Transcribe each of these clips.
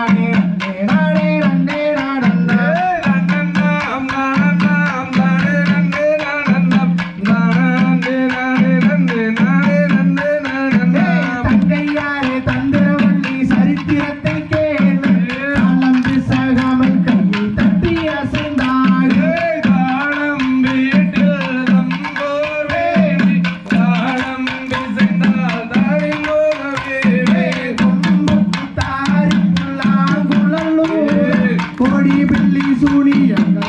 நானே நானே கோடி பில்லி சூனியங்கள்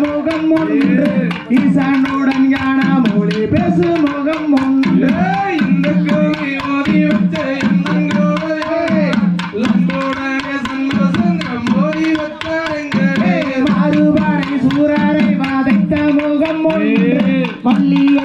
முகம் ஒன்று. ஈசானுடன் ஞான மொழி பேசும் முகம் ஒன்று. முன் பள்ளிய